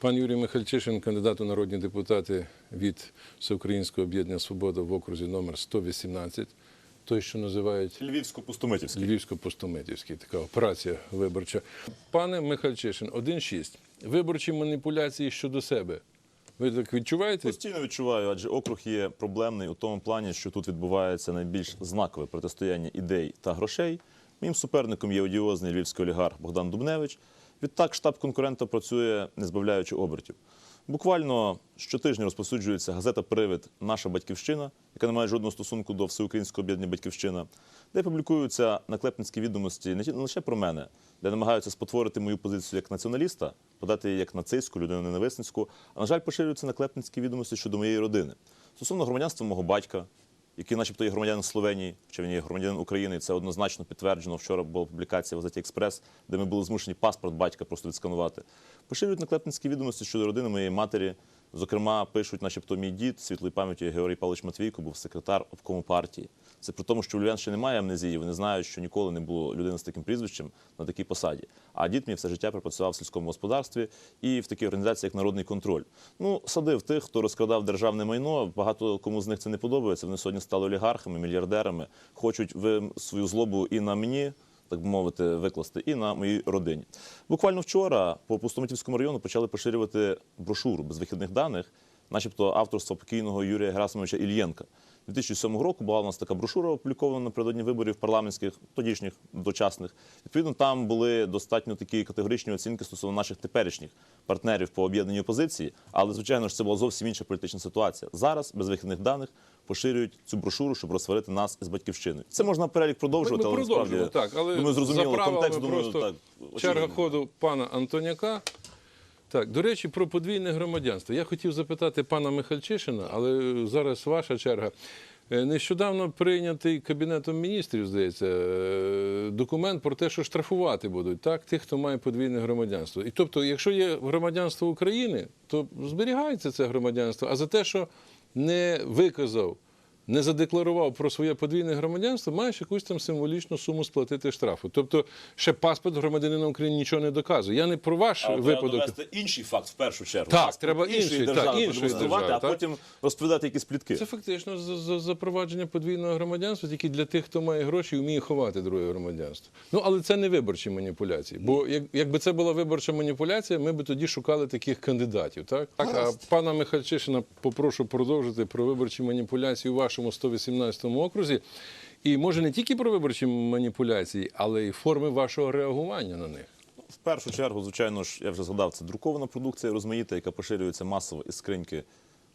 Пан Юрій Михальчишин, кандидат у народні депутати від Всеукраїнського об'єднання Свобода в окрузі номер 118, той, що називають Львівсько-пустомитівський. Львівсько-Пустомитівський, така операція виборча. Пане Михальчишин, 1-6. Виборчі маніпуляції щодо себе. Ви так відчуваєте? Постійно відчуваю, адже округ є проблемний у тому плані, що тут відбувається найбільш знакове протистояння ідей та грошей. Моїм суперником є одіозний львівський олігарх Богдан Дубневич. Відтак штаб конкурента працює, не збавляючи обертів. Буквально щотижня розповсюджується газета Привид Наша батьківщина, яка не має жодного стосунку до всеукраїнського об'єднання Батьківщина, де публікуються наклепницькі відомості не ті- не лише про мене, де намагаються спотворити мою позицію як націоналіста, подати її як нацистську, людину ненависницьку, а на жаль, поширюються наклепницькі відомості щодо моєї родини. Стосовно громадянства мого батька, який, начебто, є громадянин Словенії, чи він є громадянин України, це однозначно підтверджено. Вчора була публікація в газеті Експрес, де ми були змушені паспорт батька просто відсканувати. Поширюють наклепницькі відомості щодо родини моєї матері. Зокрема, пишуть, начебто, мій дід світлої пам'яті Георгій Павлович Матвійко був секретар обкому партії. Це при тому, що у Львів'ян ще немає амнезії. Вони знають, що ніколи не було людини з таким прізвищем на такій посаді. А дід мій все життя пропрацював в сільському господарстві і в такій організації, як Народний контроль. Ну, садив тих, хто розкрадав державне майно. Багато кому з них це не подобається. Вони сьогодні стали олігархами, мільярдерами, хочуть свою злобу і на мені. Так би мовити, викласти і на моїй родині. Буквально вчора по Пустомитівському району почали поширювати брошуру без вихідних даних, начебто авторства покійного Юрія Герасимовича Ільєнка. 2007 року була у нас така брошура опублікована напередодні виборів парламентських, тодішніх, дочасних. Відповідно, там були достатньо такі категоричні оцінки стосовно наших теперішніх партнерів по об'єднаній опозиції. Але, звичайно ж, це була зовсім інша політична ситуація. Зараз, без вихідних даних, поширюють цю брошуру, щоб розсварити нас із батьківщиною. Це можна перелік продовжувати, Ми але насправді так, але думаю, за зрозуміло контекст. Думаю, просто так черга ходу пана Антоняка. Так, до речі, про подвійне громадянство. Я хотів запитати пана Михальчишина, але зараз ваша черга. Е, Нещодавно прийнятий Кабінетом міністрів, здається, е, документ про те, що штрафувати будуть так, тих, хто має подвійне громадянство. І тобто, якщо є громадянство України, то зберігається це громадянство, а за те, що не виказав не задекларував про своє подвійне громадянство, маєш якусь там символічну суму сплатити штрафу. Тобто ще паспорт громадянина України нічого не доказує. Я не про ваш А треба випадок. довести інший факт в першу чергу. Так, Паспорт треба інший, іншої так, держави іншої держави, а так. потім розповідати якісь плітки. Це фактично за- за- запровадження подвійного громадянства тільки для тих, хто має гроші і вміє ховати друге громадянство. Ну але це не виборчі маніпуляції. Бо як, якби це була виборча маніпуляція, ми б тоді шукали таких кандидатів. Так, так а пана Михальчишина попрошу продовжити про виборчі маніпуляції у вашому 118 окрузі. І може не тільки про виборчі маніпуляції, але й форми вашого реагування на них. В першу чергу, звичайно ж, я вже згадав, це друкована продукція розмаїта, яка поширюється масово із скриньки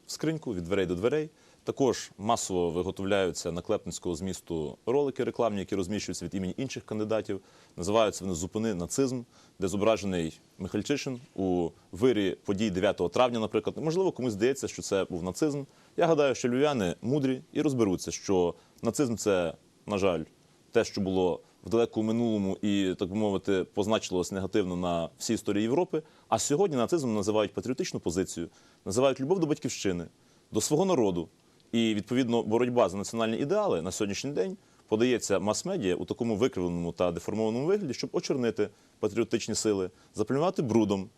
в скриньку, від дверей до дверей. Також масово виготовляються наклепницького змісту ролики рекламні, які розміщуються від імені інших кандидатів. Називаються вони Зупини нацизм, де зображений Михальчишин у вирі подій 9 травня, наприклад. Можливо, комусь здається, що це був нацизм. Я гадаю, що львів'яни мудрі і розберуться, що нацизм це, на жаль, те, що було в далекому минулому і, так би мовити, позначилось негативно на всій історії Європи. А сьогодні нацизм називають патріотичну позицію, називають любов до батьківщини, до свого народу. І відповідно боротьба за національні ідеали на сьогоднішній день подається мас-медіа у такому викривленому та деформованому вигляді, щоб очорнити патріотичні сили, заплювати брудом,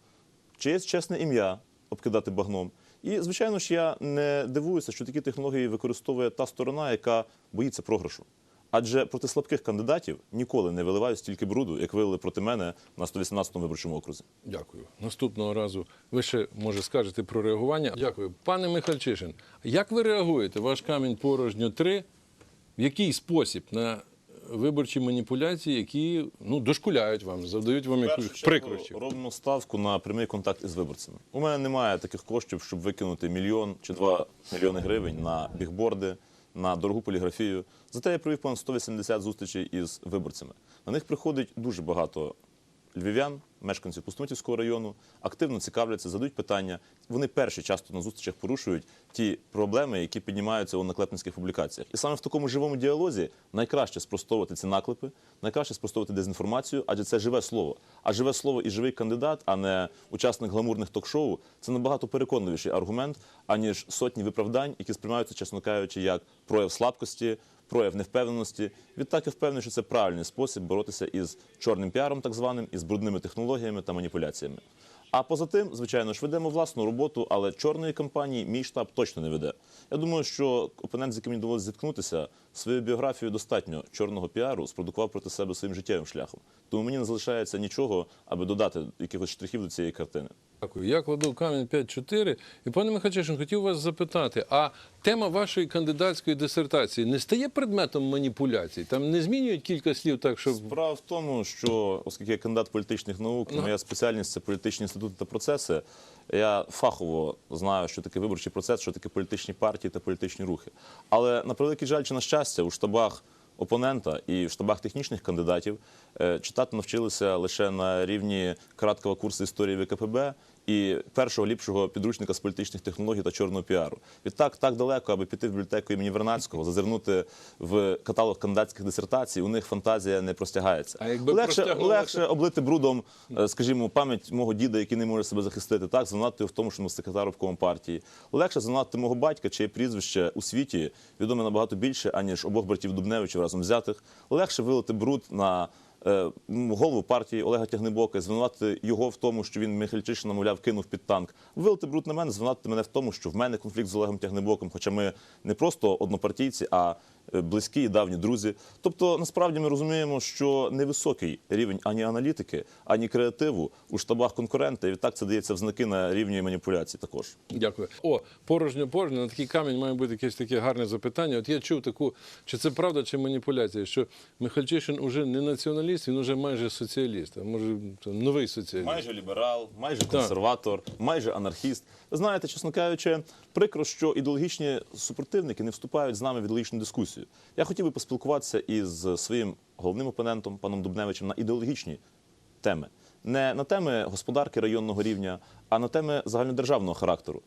чиєсь чесне ім'я обкидати багном. І, звичайно ж, я не дивуюся, що такі технології використовує та сторона, яка боїться програшу. Адже проти слабких кандидатів ніколи не виливають стільки бруду, як вилили проти мене на 118-му виборчому окрузі. Дякую. Наступного разу ви ще може скажете про реагування. Дякую. Пане Михальчишин, як ви реагуєте? Ваш камінь порожньо 3 В який спосіб на виборчі маніпуляції, які ну, дошкуляють вам, завдають вам якусь прикрощі? робимо ставку на прямий контакт із виборцями. У мене немає таких коштів, щоб викинути мільйон чи два мільйони гривень на бігборди, на дорогу поліграфію. Зате я провів понад 180 зустрічей із виборцями. На них приходить дуже багато львів'ян, мешканців Пустомитівського району, активно цікавляться, задають питання. Вони перші часто на зустрічах порушують ті проблеми, які піднімаються у наклепницьких публікаціях. І саме в такому живому діалозі найкраще спростовувати ці наклепи, найкраще спростовувати дезінформацію, адже це живе слово. А живе слово і живий кандидат, а не учасник гламурних ток-шоу це набагато переконливіший аргумент, аніж сотні виправдань, які сприймаються, чесно кажучи, як прояв слабкості, прояв невпевненості. Відтак я впевнений, що це правильний спосіб боротися із чорним піаром, так званим, із брудними технологіями та маніпуляціями. А поза тим, звичайно ж, ведемо власну роботу, але чорної кампанії мій штаб точно не веде. Я думаю, що опонент, з яким мені довелося зіткнутися, своєю біографією достатньо чорного піару спродукував проти себе своїм життєвим шляхом. Тому мені не залишається нічого, аби додати якихось штрихів до цієї картини. Дякую. Я кладу камінь 5-4. І пане Михайлчишин, хотів вас запитати: а тема вашої кандидатської дисертації не стає предметом маніпуляцій? Там не змінюють кілька слів так, щоб Справа в тому, що оскільки я кандидат політичних наук, моя спеціальність це політичні інститути та процеси. Я фахово знаю, що таке виборчий процес, що таке політичні партії та політичні рухи. Але на превеликий жаль чи на щастя, у штабах опонента і в штабах технічних кандидатів е, читати навчилися лише на рівні краткого курсу історії ВКПБ і першого ліпшого підручника з політичних технологій та чорного піару. Відтак так далеко, аби піти в бібліотеку імені Вернадського, зазирнути в каталог кандидатських дисертацій, у них фантазія не простягається. А якби легше, простягувалася- легше облити брудом, е, скажімо, пам'ять мого діда, який не може себе захистити, так звинувати його в тому, що він секретар обкому партії. Легше звинувати мого батька, чиє прізвище у світі відоме набагато більше, аніж обох братів Дубневичів разом взятих. Легше вилити бруд на голову партії Олега Тягнебока, звинувати його в тому, що він Михальчишина, мовляв, кинув під танк. Вилити бруд на мене, звинувати мене в тому, що в мене конфлікт з Олегом Тягнебоком, хоча ми не просто однопартійці, а е, близькі і давні друзі. Тобто, насправді ми розуміємо, що невисокий рівень ані аналітики, ані креативу у штабах конкурента, і відтак це дається в знаки на рівні маніпуляцій також. Дякую. О, порожньо порожньо. На такий камінь має бути якесь таке гарне запитання. От я чув таку, чи це правда, чи маніпуляція, що Михальчишин уже не націоналіст, він уже майже соціаліст, а може там, новий соціаліст. Майже ліберал, майже консерватор, майже анархіст. Ви знаєте, чесно кажучи, прикро, що ідеологічні супротивники не вступають з нами в ідеологічну дискусію. Я хотів би поспілкуватися із своїм головним опонентом, паном Дубневичем, на ідеологічні теми. Не на теми господарки районного рівня, а на теми загальнодержавного характеру.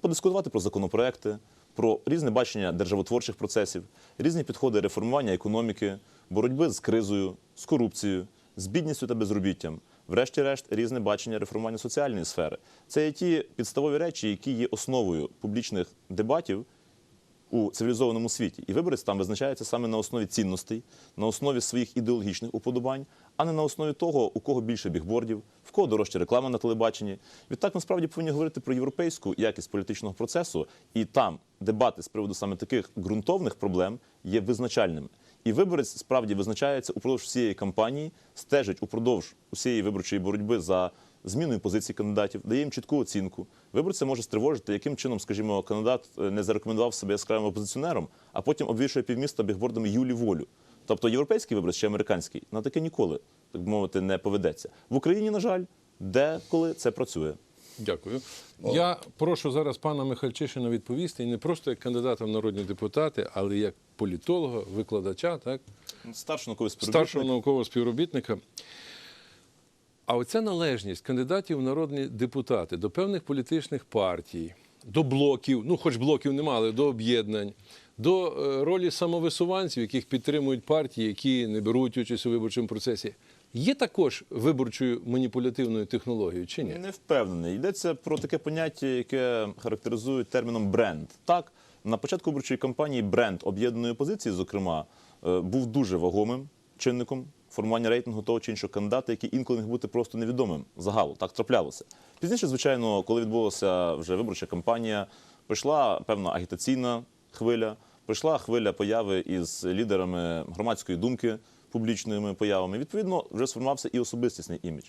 Подискутувати про законопроекти, про різне бачення державотворчих процесів, різні підходи реформування економіки, боротьби з кризою, з корупцією, з бідністю та безробіттям. Врешті-решт, різне бачення реформування соціальної сфери. Це є ті підставові речі, які є основою публічних дебатів у цивілізованому світі. І виборець там визначається саме на основі цінностей, на основі своїх ідеологічних уподобань, а не на основі того, у кого більше бігбордів, в кого дорожча реклама на телебаченні. Відтак насправді повинні говорити про європейську якість політичного процесу, і там дебати з приводу саме таких ґрунтовних проблем є визначальними. І виборець справді визначається упродовж всієї кампанії, стежить упродовж усієї виборчої боротьби за зміною позицій кандидатів, дає їм чітку оцінку. Виборця може стривожити, яким чином, скажімо, кандидат е, не зарекомендував себе яскравим опозиціонером, а потім обвішує півміста бігбордами Юлі волю. Тобто європейський виборець чи американський на таке ніколи, так би мовити, не поведеться. В Україні, на жаль, деколи це працює. Дякую. Я прошу зараз пана Михальчишина відповісти і не просто як кандидата в народні депутати, але як політолога, викладача, так? Старший науковий співробітник. старшого наукового співробітника. А оця належність кандидатів в народні депутати до певних політичних партій, до блоків, ну хоч блоків нема, але до об'єднань, до е, ролі самовисуванців, яких підтримують партії, які не беруть участь у виборчому процесі, є також виборчою маніпулятивною технологією чи ні? Не впевнений. Йдеться про таке поняття, яке характеризують терміном бренд. Так, на початку виборчої кампанії бренд об'єднаної опозиції, зокрема, е, був дуже вагомим чинником формування рейтингу того чи іншого кандидата, який інколи міг бути просто невідомим загалу. Так траплялося. Пізніше, звичайно, коли відбулася вже виборча кампанія, прийшла певна агітаційна хвиля, прийшла хвиля появи із лідерами громадської думки, публічними появами. Відповідно, вже сформувався і особистісний імідж.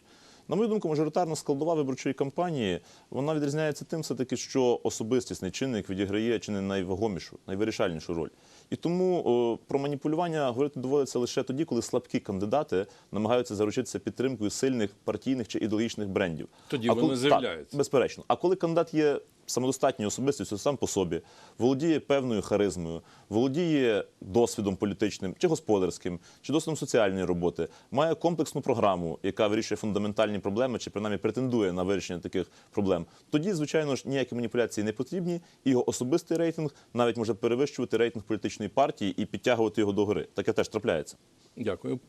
На мою думку, мажоритарна складова виборчої кампанії вона відрізняється тим, все таки, що особистісний чинник відіграє чи не найвагомішу, найвирішальнішу роль. І тому о, про маніпулювання говорити доводиться лише тоді, коли слабкі кандидати намагаються заручитися підтримкою сильних партійних чи ідеологічних брендів. Тоді А вони коли- з'являються. Безперечно. А коли кандидат є самодостатньою особистістю сам по собі, володіє певною харизмою, володіє досвідом політичним чи господарським, чи досвідом соціальної роботи, має комплексну програму, яка вирішує фундаментальні проблеми, чи принаймні претендує на вирішення таких проблем, тоді, звичайно ж, ніякі маніпуляції не потрібні, і його особистий рейтинг навіть може перевищувати рейтинг політичної партії і підтягувати його до гори. Таке теж трапляється. Дякую.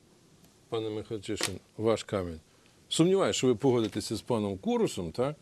Пане Михайлчишин, ваш камінь. Сумніваюся, що ви погодитеся з паном Курусом, так?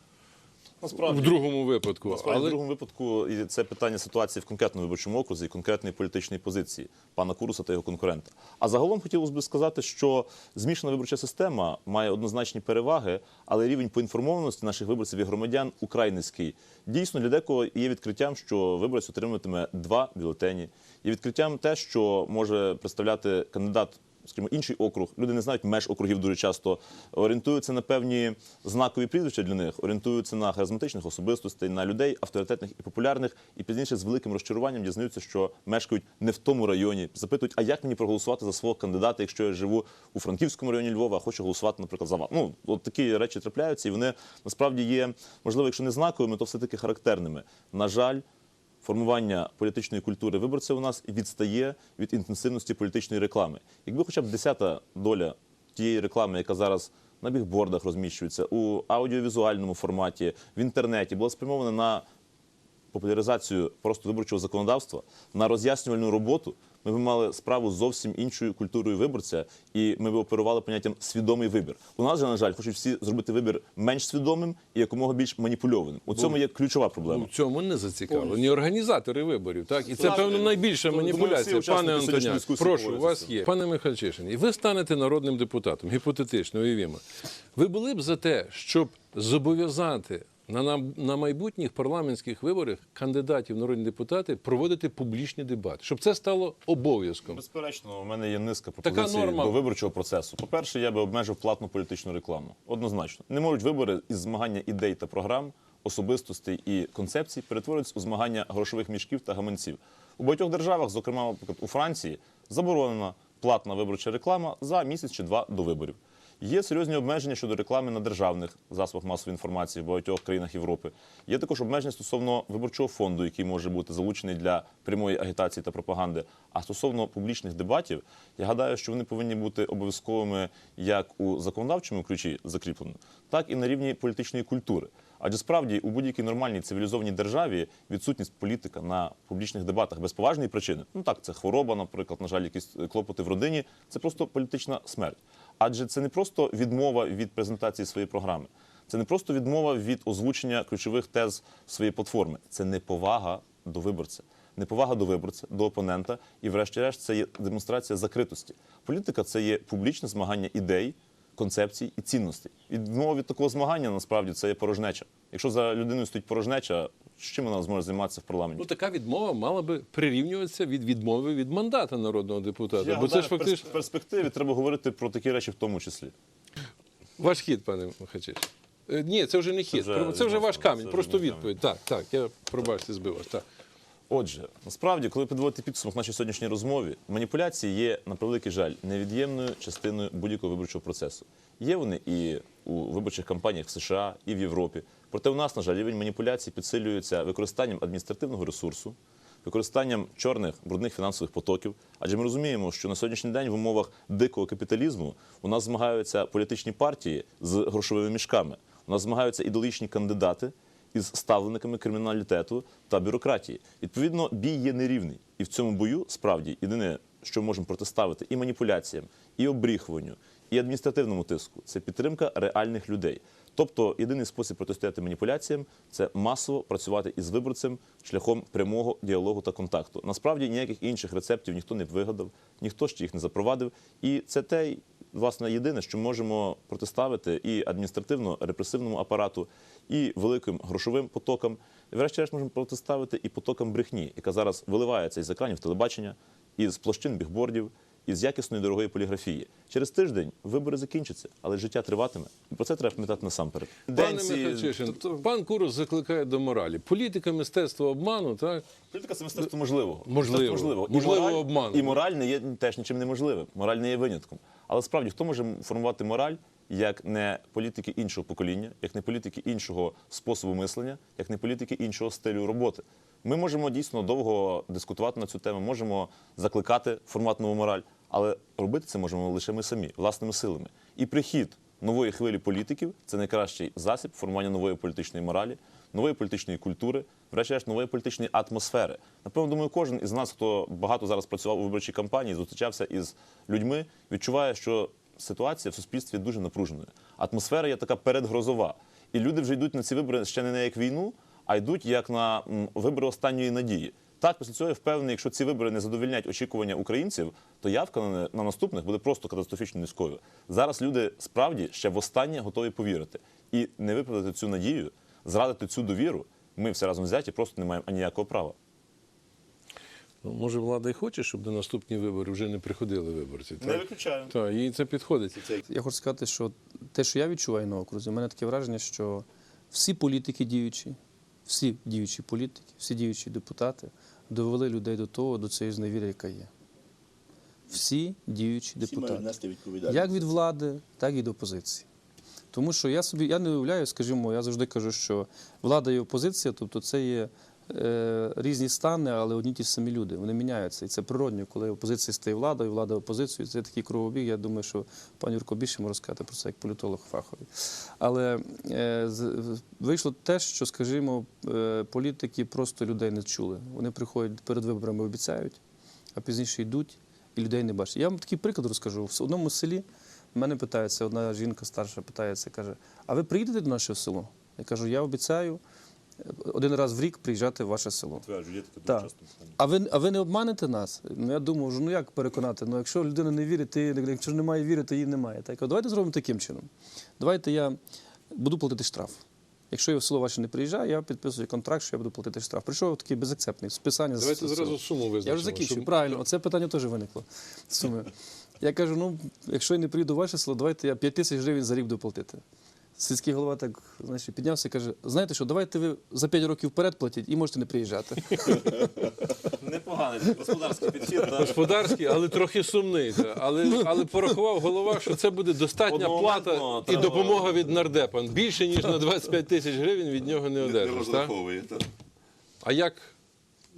Насправді. в другому випадку. Насправді, в другому випадку і це питання ситуації в конкретному виборчому окрузі і конкретної політичної позиції пана Куруса та його конкурента. А загалом хотілося б сказати, що змішана виборча система має однозначні переваги, але рівень поінформованості наших виборців і громадян украй низький. Дійсно, для декого є відкриттям, що виборець отримуватиме два бюлетені. Є відкриттям те, що може представляти кандидат скажімо, інший округ. Люди не знають меж округів дуже часто. Орієнтуються на певні знакові прізвища для них, орієнтуються на харизматичних особистостей, на людей авторитетних і популярних, і пізніше з великим розчаруванням дізнаються, що мешкають не в тому районі. Запитують, а як мені проголосувати за свого кандидата, якщо я живу у Франківському районі Львова, а хочу голосувати, наприклад, за вас. Ну, от такі речі трапляються, і вони насправді є, можливо, якщо не знаковими, то все-таки характерними. На жаль. Формування політичної культури виборців у нас відстає від інтенсивності політичної реклами. Якби хоча б десята доля тієї реклами, яка зараз на бігбордах розміщується, у аудіовізуальному форматі, в інтернеті, була спрямована на популяризацію просто виборчого законодавства, на роз'яснювальну роботу, ми б мали справу з зовсім іншою культурою виборця, і ми б оперували поняттям свідомий вибір. У нас же, на жаль, хочуть всі зробити вибір менш свідомим і якомога більш маніпульованим. У цьому є ключова проблема. у цьому не зацікавлені організатори виборів. Так і це певно найбільша маніпуляція. Пане Антоняк, прошу, у вас є. Пане Михальчишин, і ви станете народним депутатом, гіпотетично уявімо. Ви були б за те, щоб зобов'язати на, на, на майбутніх парламентських виборах кандидатів в народні депутати проводити публічні дебати, щоб це стало обов'язком. Безперечно, у мене є низка пропозицій норма. до виборчого процесу. По-перше, я би обмежив платну політичну рекламу. Однозначно. Не можуть вибори із змагання ідей та програм, особистостей і концепцій перетворюватися у змагання грошових мішків та гаманців. У багатьох державах, зокрема, наприклад, у Франції, заборонена платна виборча реклама за місяць чи два до виборів. Є серйозні обмеження щодо реклами на державних засобах масової інформації в багатьох країнах Європи. Є також обмеження стосовно виборчого фонду, який може бути залучений для прямої агітації та пропаганди. А стосовно публічних дебатів, я гадаю, що вони повинні бути обов'язковими як у законодавчому ключі закріплено, так і на рівні політичної культури. Адже справді у будь-якій нормальній цивілізованій державі відсутність політика на публічних дебатах без поважної причини, ну так, це хвороба, наприклад, на жаль, якісь клопоти в родині, це просто політична смерть. Адже це не просто відмова від презентації своєї програми, це не просто відмова від озвучення ключових тез своєї платформи, це неповага до виборця. Неповага до виборця, до опонента, і, врешті-решт, це є демонстрація закритості. Політика це є публічне змагання ідей, концепцій і цінностей. Відмова від такого змагання насправді це є порожнеча. Якщо за людиною стоїть порожнеча, чим вона зможе займатися в парламенті? Ну така відмова мала би прирівнюватися від відмови від мандата народного депутата. Я Бо це ж фактично в перспективі треба говорити про такі речі в тому числі. ваш хід, пане Михачиш. Е, Ні, це вже не хід. Це вже вже, відносно, ваш це камінь. вже Просто мій відповідь. Так, так. Я пробачте, збив вас. Так. Отже, насправді, коли підводити підсумок нашій сьогоднішній розмові, маніпуляції є, на превеликий жаль, невід'ємною частиною будь-якого виборчого процесу. Є вони і у виборчих кампаніях в США, і в Європі. Проте у нас, на жаль, рівень маніпуляцій підсилюється використанням адміністративного ресурсу, використанням чорних брудних фінансових потоків. Адже ми розуміємо, що на сьогоднішній день в умовах дикого капіталізму у нас змагаються політичні партії з грошовими мішками. У нас змагаються ідеологічні кандидати із ставленниками криміналітету та бюрократії. Відповідно, бій є нерівний. І в цьому бою справді єдине, що можемо протиставити і маніпуляціям, і обріхуванню, і адміністративному тиску це підтримка реальних людей. Тобто, єдиний спосіб протистояти маніпуляціям це масово працювати із виборцем шляхом прямого діалогу та контакту. Насправді ніяких інших рецептів ніхто не вигадав, ніхто ще їх не запровадив. І це те, власне, єдине, що можемо протиставити і адміністративно-репресивному апарату, і великим грошовим потокам. Врешті-решт можемо протиставити і потокам брехні, яка зараз виливається із екранів телебачення, із площин бігбордів, із якісної дорогої поліграфії. Через тиждень вибори закінчаться, але життя триватиме. І про це треба пам'ятати насамперед. Пане Денці- Михальчишин, Тобто пан Курус закликає до моралі. Політика, мистецтво обману, так? Політика це мистецтво можливого. Можливо. Можливо. Можливо, і мораль, обману. І мораль не є теж нічим неможливим. Мораль не є винятком. Але справді, хто може формувати мораль, як не політики іншого покоління, як не політики іншого способу мислення, як не політики іншого стилю роботи? Ми можемо дійсно довго дискутувати на цю тему, можемо закликати формат нову мораль, але робити це можемо лише ми самі, власними силами. І прихід нової хвилі політиків це найкращий засіб формування нової політичної моралі, нової політичної культури, врешті-решт нової політичної атмосфери. Напевно, думаю, кожен із нас, хто багато зараз працював у виборчій кампанії, зустрічався із людьми, відчуває, що ситуація в суспільстві дуже напруженою. Атмосфера є така передгрозова. І люди вже йдуть на ці вибори ще не як війну, а йдуть як на вибори останньої надії. Так, після цього я впевнений, якщо ці вибори не задовільнять очікування українців, то явка на, на наступних буде просто катастрофічно низькою. Зараз люди справді ще востаннє готові повірити і не виправдати цю надію, зрадити цю довіру. Ми всі разом взяті просто не маємо аніякого права. Ну, може, влада і хоче, щоб до наступні вибори вже не приходили виборці. Так, виключаю. так їй це підходить. Я хочу сказати, що те, що я відчуваю на окрузі, у мене таке враження, що всі політики діючі, всі діючі політики, всі діючі депутати довели людей до того, до цієї зневіри, яка є. Всі діючі Всі депутати. нести. Як від влади, так і від опозиції. Тому що я собі я не уявляю, скажімо, я завжди кажу, що влада і опозиція, тобто це є різні стани, але одні ті самі люди. Вони міняються. І це природньо, коли опозиція стає владою, влада опозицією. Це такий кровобіг. Я думаю, що пан Юрко більше може сказати про це як політолог фаховий. Але е, вийшло те, що, скажімо, е, політики просто людей не чули. Вони приходять перед виборами, обіцяють, а пізніше йдуть і людей не бачать. Я вам такий приклад розкажу. В одному селі мене питається, одна жінка старша питається, каже: А ви приїдете до нашого село? Я кажу, я обіцяю е, один раз в рік приїжджати в ваше село. Так. А ви, а ви не обманете нас? Ну я думав, ну як переконати? Ну якщо людина не вірить, ти, якщо ж немає віри, то її немає. Так, от давайте зробимо таким чином. Давайте я буду платити штраф. Якщо я в село ваше не приїжджаю, я підписую контракт, що я буду платити штраф. Прийшов такий безакцептний списання з- Давайте з зразу суму визначимо. Я вже закінчую. щоб- Правильно, оце питання теж виникло. Суми. Я кажу: ну, якщо я не приїду в ваше село, давайте я 5 тисяч гривень за рік буду платити. Сільський голова так значить, піднявся і каже: знаєте що, давайте ви за 5 років вперед платіть і можете не приїжджати. Непоганий господарський підхід. Господарський, але трохи сумний. та. Але, але порахував голова, що це буде достатня Одномоментно плата і треба- допомога від нардепа. Більше ніж на 25 тисяч гривень від нього не одержиш. Так? А як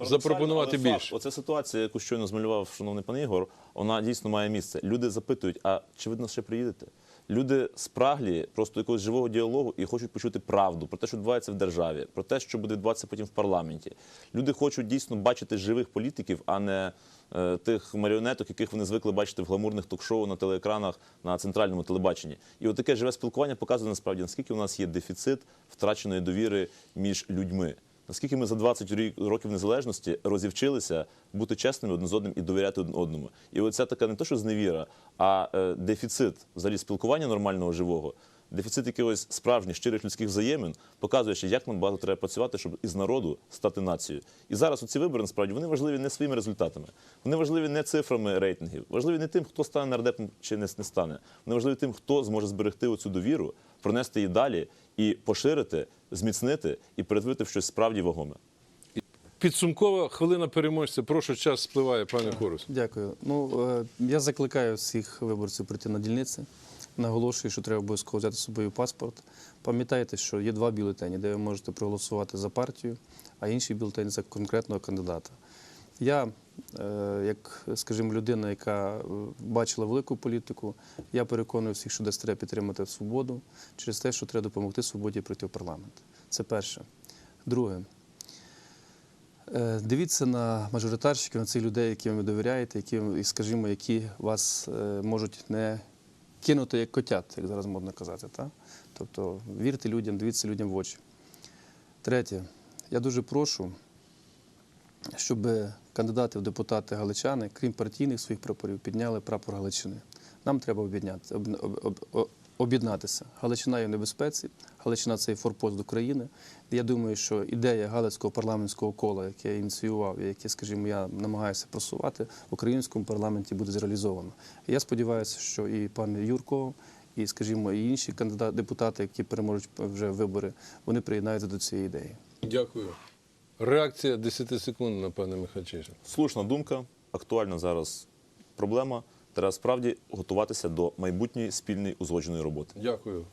запропонувати Але факт, більше? Оця ситуація, яку щойно змалював шановний пан Ігор, вона дійсно має місце. Люди запитують, а чи ви до нас ще приїдете? Люди спраглі просто якогось живого діалогу і хочуть почути правду про те, що відбувається в державі, про те, що буде відбуватися потім в парламенті. Люди хочуть дійсно бачити живих політиків, а не е, тих маріонеток, яких вони звикли бачити в гламурних ток-шоу на телеекранах на центральному телебаченні. І от таке живе спілкування показує насправді, наскільки у нас є дефіцит втраченої довіри між людьми. Наскільки ми за 20 рік- років незалежності розівчилися бути чесними один з одним і довіряти один одному. І оця така не то, що зневіра, а е, дефіцит взагалі спілкування нормального живого, дефіцит якихось справжніх щирих людських взаємин показує, що як нам багато треба працювати, щоб із народу стати нацією. І зараз ці вибори насправді вони важливі не своїми результатами, вони важливі не цифрами рейтингів, важливі не тим, хто стане нардепом чи не стане. Вони важливі тим, хто зможе зберегти оцю довіру, пронести її далі і поширити, зміцнити і перетворити в щось справді вагоме. Підсумкова хвилина переможця. Прошу, час спливає, пане Корус. Дякую. Ну е, я закликаю всіх виборців прийти на дільниці. Наголошую, що треба обов'язково взяти з собою паспорт. Пам'ятайте, що є два бюлетені, де ви можете проголосувати за партію, а інший бюлетень за конкретного кандидата. Я, е, як, скажімо, людина, яка е, бачила велику політику, я переконую всіх, що десь треба підтримати свободу через те, що треба допомогти свободі прийти в парламент. Це перше. Друге. Е, Дивіться на мажоритарщиків, на цих людей, яким ви довіряєте, які, скажімо, які вас можуть не кинути як котят, як зараз модно казати. Та? Тобто вірте людям, дивіться людям в очі. Третє, я дуже прошу, щоб кандидати в депутати галичани, крім партійних своїх прапорів, підняли прапор Галичини. Нам треба об'єднати- об- об- об- об'єднатися. Галичина є в небезпеці, Галичина це є форпост України. Я думаю, що ідея Галицького парламентського кола, яке я ініціював, яке, скажімо, я намагаюся просувати, в українському парламенті буде зреалізовано. Я сподіваюся, що і пан Юрко, і, скажімо, і інші кандидати, депутати, які переможуть вже вибори, вони приєднаються до цієї ідеї. Дякую. Реакція 10 секунд на пане Михальчишин. Слушна думка, актуальна зараз проблема. Треба справді готуватися до майбутньої спільної узгодженої роботи. Дякую.